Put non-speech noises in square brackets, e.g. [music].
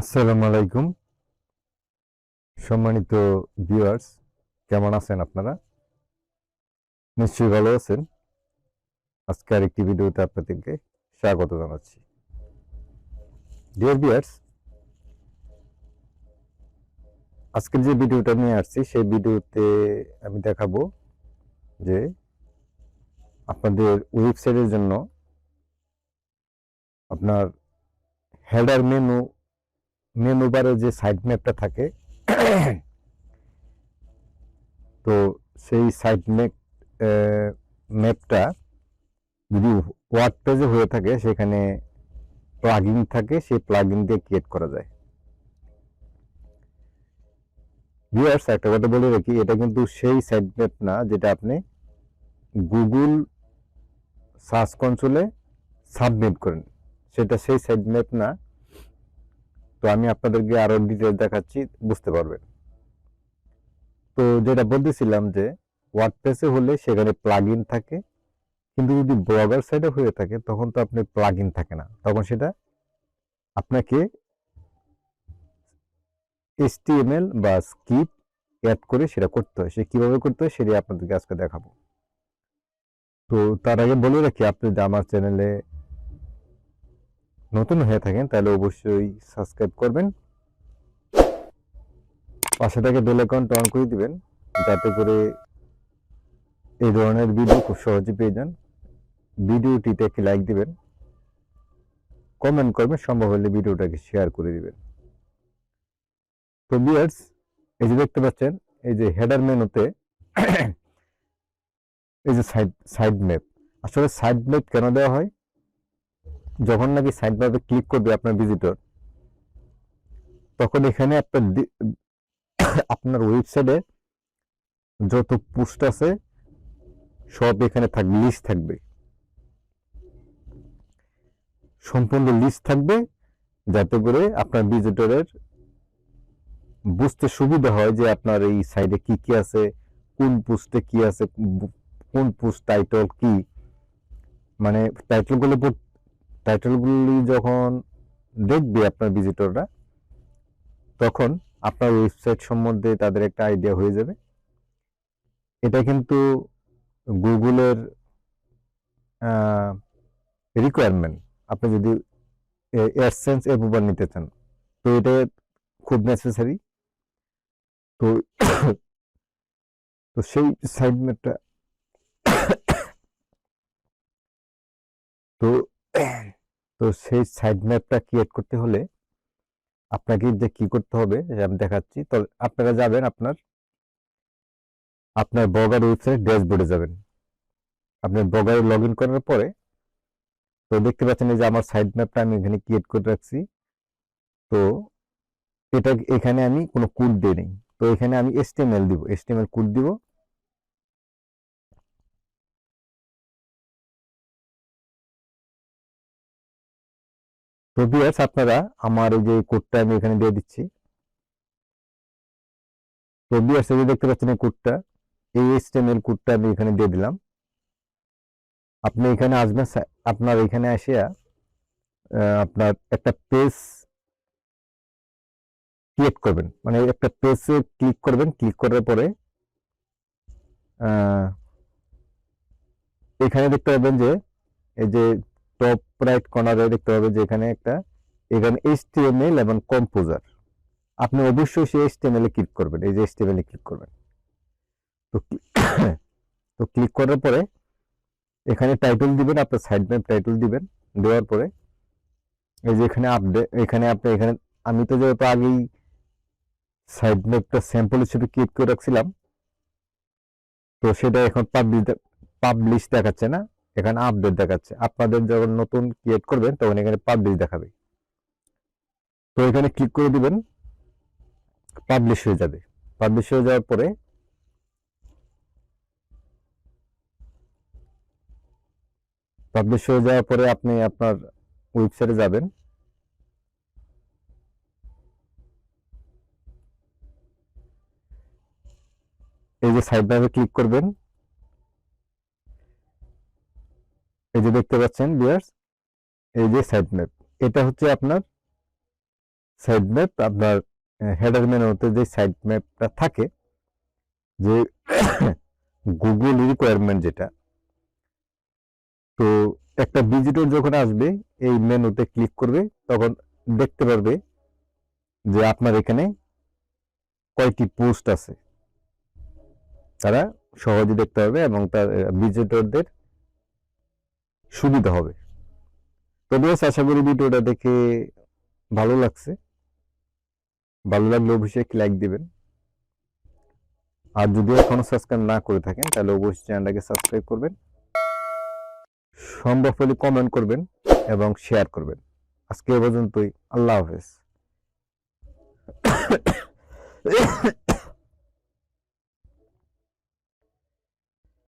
আসসালামু আলাইকুম। সম্মানিত ভিউয়ার্স কেমন আছেন আপনারা? নিশ্চয়ই ভালো আছেন। আজকে আরেকটি ভিডিওতে আপনাদেরকে স্বাগত জানাচ্ছি। ডিয়ার ভিউয়ার্স আজকের যে ভিডিওটা নিয়ে আসছি, সেই ভিডিওতে আমি দেখাবো যে আপনাদের ওয়েবসাইটের জন্য আপনার হেডার মেনু মেনু বারে যে সাইড ম্যাপটা থাকে, [coughs] তো সেই সাইড ম্যাপ ম্যাপটা যদি ওয়ার্ড পেজে হয়ে থাকে, সেখানে প্লাগইন থাকে, সেই প্লাগইন দিয়ে ক্রিয়েট করা যায়। ভিউয়ার্স একটা কথা বলে রাখি, এটা কিন্তু সেই সাইড ম্যাপ না যেটা আপনি গুগল সার্চ কনসোলে সাবমিট করেন। সেটা সেই সাইড ম্যাপ না তো আমি আপনাদেরকে আরও ডিটেল দেখাচ্ছি, বুঝতে পারবেন। তো যেটা বলতেছিলাম যে ওয়ার্ডপ্রেসে হলে সেখানে প্লাগ থাকে, কিন্তু যদি ব্লগার সাইডে হয়ে থাকে, তখন তো আপনি প্লাগ থাকে না। তখন সেটা আপনাকে এসটিএমএল বা স্কিপ অ্যাড করে সেটা করতে হয়। সে কীভাবে করতে হয়, সেটাই আপনাদেরকে আজকে দেখাবো। তো তার আগে বলে রাখি, আপনি যদি আমার চ্যানেলে নতুন হয়ে থাকেন, তাহলে অবশ্যই সাবস্ক্রাইব করবেন। পাশে থেকে বেল আইকনটা অন করে দিবেন, যাতে করে এই ধরনের ভিডিও খুব সহজে পেয়ে যান। ভিডিওটিতে একটি লাইক দিবেন কমেন্ট করবেন, সম্ভব হলে ভিডিওটাকে শেয়ার করে দিবেন। তো ভিউয়ার্স এই যে দেখতে পাচ্ছেন, এই যে হেডার মেনুতে [coughs] এই যে সাইড সাইড ম্যাপ আসলে সাইড ম্যাপ কেন দেওয়া হয়? যখন নাকি সাইড ম্যাপে ক্লিক করবে আপনার ভিজিটর তখন এখানে আপনার আপনার ওয়েবসাইটে যত পোস্ট আছে, সব এখানে থাকবে লিস্ট থাকবে। সম্পূর্ণ লিস্ট থাকবে, যাতে করে আপনার ভিজিটরের বুঝতে সুবিধা হয় যে আপনার এই সাইডে কি কি আছে, কোন পোস্টে কি আছে, কোন পোস্ট টাইটল কি। মানে টাইটেলগুলো টাইটেলগুলি যখন দেখবে আপনার ভিজিটররা তখন আপনার ওয়েবসাইট সম্বন্ধে তাদের একটা আইডিয়া হয়ে যাবে। এটা কিন্তু গুগলের রিকোয়ারমেন্ট আপনি যদি এয়ারসেন্স অ্যাপ্রুভাল নিতে চান, তো এটা খুব নেসেসারি তো তো সেই সাইড ম্যাপটা তো তো সেই সাইড ম্যাপটা ক্রিয়েট করতে হলে আপনাকে যে কি করতে হবে আমি দেখাচ্ছি। তো আপনারা যাবেন আপনার আপনার বগার ওয়েবসাইট ড্যাশবোর্ডে যাবেন। আপনার বগারে লগ ইন করার পরে, তো দেখতে পাচ্ছেন যে আমার সাইড ম্যাপটা আমি এখানে ক্রিয়েট করে রাখছি। তো এটা এখানে আমি কোনো কোড দিই নেই। তো এখানে আমি এসটিএমএল দিব এসটিএমএল কোড দিব। তো ভিউয়ার্স আপনারা আমার এই যে কোডটা আমি এখানে দিয়ে দিচ্ছি। তো ভিউয়ার্স এই দেখতে পাচ্ছেন এই কোডটা এই এইচটিএমএল কোডটা আমি এখানে দিয়ে দিলাম। আপনি এখানে আসবেন আপনার এখানে এসে আপনার একটা পেজ ক্রিয়েট করবেন। মানে একটা পেজে ক্লিক করবেন ক্লিক করার পরে এখানে দেখতে পাবেন যে, এই যে টপ রাইট কর্নারে দেখতে পাবেন যে এখানে একটা, এখানে এইচটিএমএল এবং কম্পোজার আপনি অবশ্যই সেই এইচটিএমএল এ ক্লিক করবেন, এই যে এইচটিএমএল এ ক্লিক করবেন। তো [coughs] তো ক্লিক করার পরে এখানে টাইটেল দিবেন, আপনার সাইড ম্যাপ টাইটেল দিবেন, দেওয়ার পরে এই যে এখানে আপডেট এখানে আপনি, এখানে আমি তো যেহেতু আগেই সাইড ম্যাপটা স্যাম্পল হিসেবে ক্রিয়েট করে রাখছিলাম, তো সেটা এখন পাবলিশ পাবলিশ দেখাচ্ছে না। এখানে আপডেট দেখাচ্ছে। আপনাদের যখন নতুন ক্রিয়েট করবেন, তখন এখানে পাবলিশ দেখাবে। তো এখানে ক্লিক করে দিবেন পাবলিশ হয়ে যাবে। পাবলিশ হয়ে যাওয়ার পরে পাবলিশ হয়ে যাওয়ার পরে আপনি আপনার ওয়েবসাইটে যাবেন। এই যে সাইড ম্যাপে ক্লিক করবেন। এই যে দেখতে পাচ্ছেন বিয়ার্স এই যে সাইড ম্যাপ এটা হচ্ছে আপনার সাইড ম্যাপ আপনার হেডার মেনুতে যে সাইড ম্যাপটা থাকে, যে [coughs] গুগল রিকোয়ারমেন্ট যেটা, তো একটা ভিজিটর যখন আসবে, এই মেনুতে ক্লিক করবে, তখন দেখতে পারবে যে আপনার এখানে কয়টি পোস্ট আছে। তারা সহজে দেখতে পারবে এবং তার ভিজিটরদের সুবিধা হবে। তো বেশ, আশা করি ভিডিওটা দেখে ভালো লাগছে। ভালো লাগলে একটি লাইক দিবেন। আর যদি এখনও সাবস্ক্রাইব না করে থাকেন, তাহলে অবশ্যই চ্যানেলটাকে সাবস্ক্রাইব করবেন। সম্ভব হলে কমেন্ট করবেন এবং শেয়ার করবেন। আজকে এ পর্যন্তই। আল্লাহ হাফেজ।